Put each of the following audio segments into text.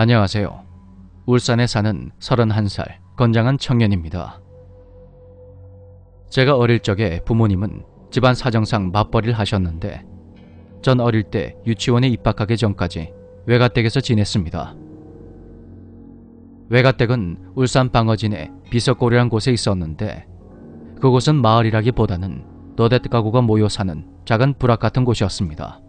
안녕하세요. 울산에 사는 31살 건장한 청년입니다. 제가 어릴 적에 부모님은 집안 사정상 맞벌이를 하셨는데 전 어릴 때 유치원에 입학하기 전까지 외가댁에서 지냈습니다. 외가댁은 울산 방어진의 비석고리란 곳에 있었는데 그곳은 마을이라기보다는 너댓 가구가 모여 사는 작은 부락 같은 곳이었습니다.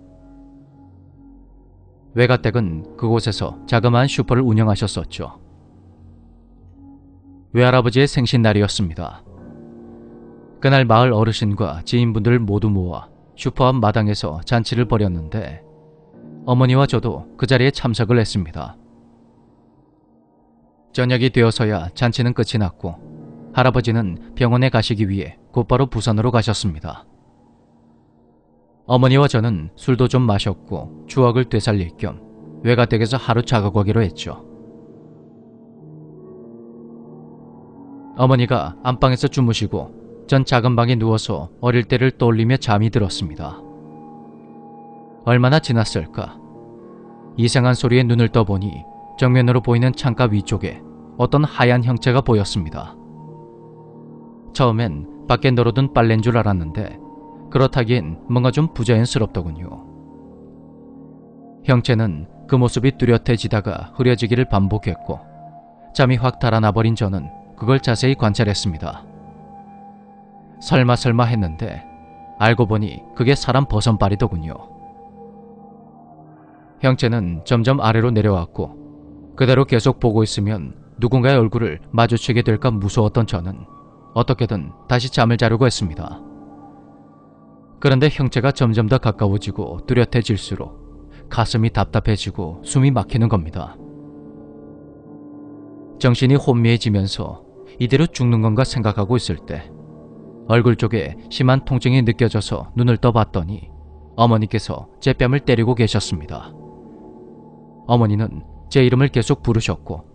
외가댁은 그곳에서 자그마한 슈퍼를 운영하셨었죠. 외할아버지의 생신날이었습니다. 그날 마을 어르신과 지인분들 모두 모아 슈퍼 앞 마당에서 잔치를 벌였는데 어머니와 저도 그 자리에 참석을 했습니다. 저녁이 되어서야 잔치는 끝이 났고 할아버지는 병원에 가시기 위해 곧바로 부산으로 가셨습니다. 어머니와 저는 술도 좀 마셨고 추억을 되살릴 겸 외가댁에서 하루 작업 하기로 했죠. 어머니가 안방에서 주무시고 전 작은 방에 누워서 어릴 때를 떠올리며 잠이 들었습니다. 얼마나 지났을까? 이상한 소리에 눈을 떠보니 정면으로 보이는 창가 위쪽에 어떤 하얀 형체가 보였습니다. 처음엔 밖에 널어둔 빨래인 줄 알았는데 그렇다기엔 뭔가 좀 부자연스럽더군요. 형체는 그 모습이 뚜렷해지다가 흐려지기를 반복했고 잠이 확 달아나버린 저는 그걸 자세히 관찰했습니다. 설마 설마 했는데 알고 보니 그게 사람 버선발이더군요. 형체는 점점 아래로 내려왔고 그대로 계속 보고 있으면 누군가의 얼굴을 마주치게 될까 무서웠던 저는 어떻게든 다시 잠을 자려고 했습니다. 그런데 형체가 점점 더 가까워지고 뚜렷해질수록 가슴이 답답해지고 숨이 막히는 겁니다. 정신이 혼미해지면서 이대로 죽는 건가 생각하고 있을 때 얼굴 쪽에 심한 통증이 느껴져서 눈을 떠봤더니 어머니께서 제 뺨을 때리고 계셨습니다. 어머니는 제 이름을 계속 부르셨고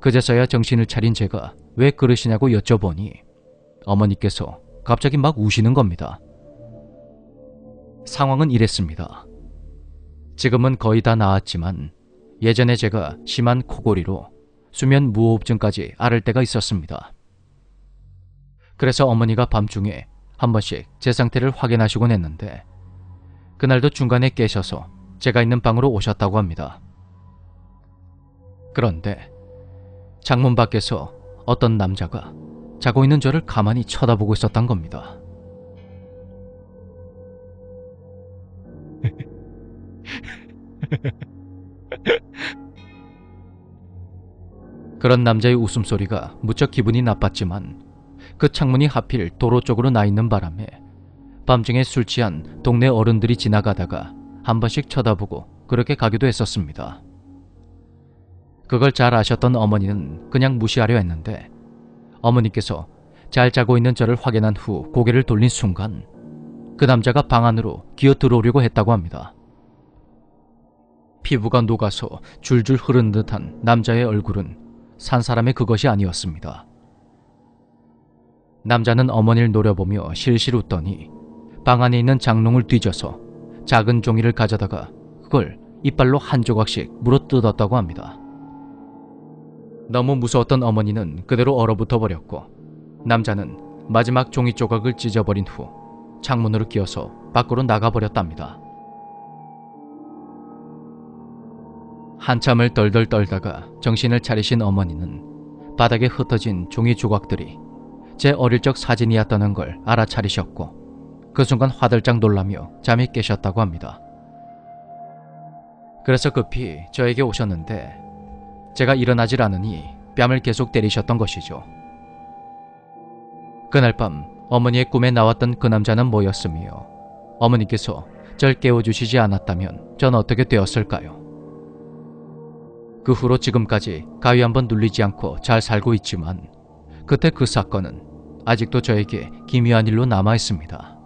그제서야 정신을 차린 제가 왜 그러시냐고 여쭤보니 어머니께서 갑자기 막 우시는 겁니다. 상황은 이랬습니다. 지금은 거의 다 나았지만 예전에 제가 심한 코골이로 수면 무호흡증까지 앓을 때가 있었습니다. 그래서 어머니가 밤중에 한 번씩 제 상태를 확인하시곤 했는데 그날도 중간에 깨셔서 제가 있는 방으로 오셨다고 합니다. 그런데 창문 밖에서 어떤 남자가 자고 있는 저를 가만히 쳐다보고 있었단 겁니다. 그런 남자의 웃음소리가 무척 기분이 나빴지만 그 창문이 하필 도로 쪽으로 나 있는 바람에 밤중에 술 취한 동네 어른들이 지나가다가 한 번씩 쳐다보고 그렇게 가기도 했었습니다. 그걸 잘 아셨던 어머니는 그냥 무시하려 했는데 어머니께서 잘 자고 있는 저를 확인한 후 고개를 돌린 순간 그 남자가 방 안으로 기어 들어오려고 했다고 합니다. 피부가 녹아서 줄줄 흐르는 듯한 남자의 얼굴은 산 사람의 그것이 아니었습니다. 남자는 어머니를 노려보며 실실 웃더니 방 안에 있는 장롱을 뒤져서 작은 종이를 가져다가 그걸 이빨로 한 조각씩 물어 뜯었다고 합니다. 너무 무서웠던 어머니는 그대로 얼어붙어 버렸고 남자는 마지막 종이 조각을 찢어버린 후 창문으로 끼어서 밖으로 나가버렸답니다. 한참을 덜덜 떨다가 정신을 차리신 어머니는 바닥에 흩어진 종이 조각들이 제 어릴 적 사진이었다는 걸 알아차리셨고 그 순간 화들짝 놀라며 잠이 깨셨다고 합니다. 그래서 급히 저에게 오셨는데 제가 일어나질 않으니 뺨을 계속 때리셨던 것이죠. 그날 밤 어머니의 꿈에 나왔던 그 남자는 뭐였으며 어머니께서 절 깨워주시지 않았다면 전 어떻게 되었을까요? 그 후로 지금까지 가위 한번 눌리지 않고 잘 살고 있지만 그때 그 사건은 아직도 저에게 기묘한 일로 남아 있습니다.